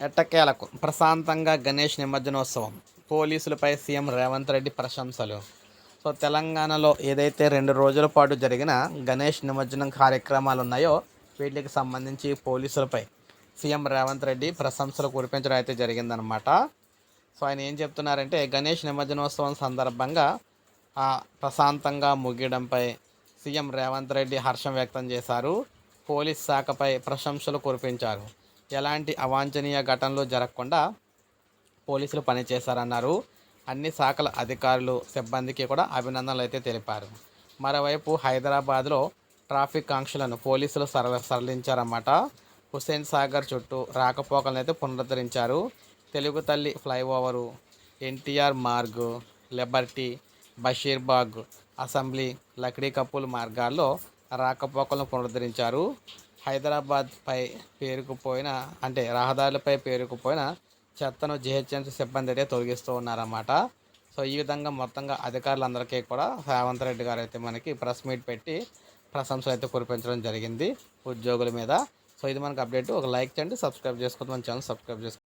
ఎట్టకేలకు ప్రశాంతంగా గణేష్ నిమజ్జనోత్సవం. పోలీసులపై సీఎం రేవంత్ రెడ్డి ప్రశంసలు. సో తెలంగాణలో ఏదైతే రెండు రోజుల పాటు జరిగిన గణేష్ నిమజ్జనం కార్యక్రమాలు ఉన్నాయో వీటికి సంబంధించి పోలీసులపై సీఎం రేవంత్ రెడ్డి ప్రశంసలు కురిపించడం అయితే జరిగిందనమాట సో ఆయన ఏం చెప్తున్నారంటే గణేష్ నిమజ్జనోత్సవం సందర్భంగా ఆ, ప్రశాంతంగా ముగియడంపై సీఎం రేవంత్ రెడ్డి హర్షం వ్యక్తం చేశారు. పోలీస్ శాఖపై ప్రశంసలు కురిపించారు. ఎలాంటి అవాంఛనీయ ఘటనలు జరగకుండా పోలీసులు పనిచేశారన్నారు. అన్ని శాఖల అధికారులు సిబ్బందికి కూడా అభినందనలు అయితే తెలిపారు. మరోవైపు హైదరాబాద్లో ట్రాఫిక్ ఆంక్షలను పోలీసులు సరళ సరళించారన్నమాట. హుస్సేన్ సాగర్ చుట్టూ రాకపోకలను అయితే పునరుద్ధరించారు. Telugu Talli flyover NTR Marg liberty Basheerbagh assembly Lakdi కప్పుల మార్గాల్లో రాకపోకలను పునరుద్ధరించారు. హైదరాబాద్పై పేరుకుపోయిన అంటే రహదారులపై పేరుకుపోయిన చెత్తను జిహెచ్ఎంసీ సిబ్బంది అయితే తొలగిస్తూ ఉన్నారన్నమాట. సో ఈ విధంగా మొత్తంగా అధికారులందరికీ కూడా రేవంత్ రెడ్డి గారు అయితే మనకి ప్రెస్ మీట్ పెట్టి ప్రశంసలు అయితే కురిపించడం జరిగింది ఉద్యోగుల మీద. సో ఇది మనకు అప్డేట్. ఒక లైక్ చేయండి సబ్స్క్రైబ్ చేసుకోవద్దు. మన ఛానల్ సబ్స్క్రైబ్ చేసుకోండి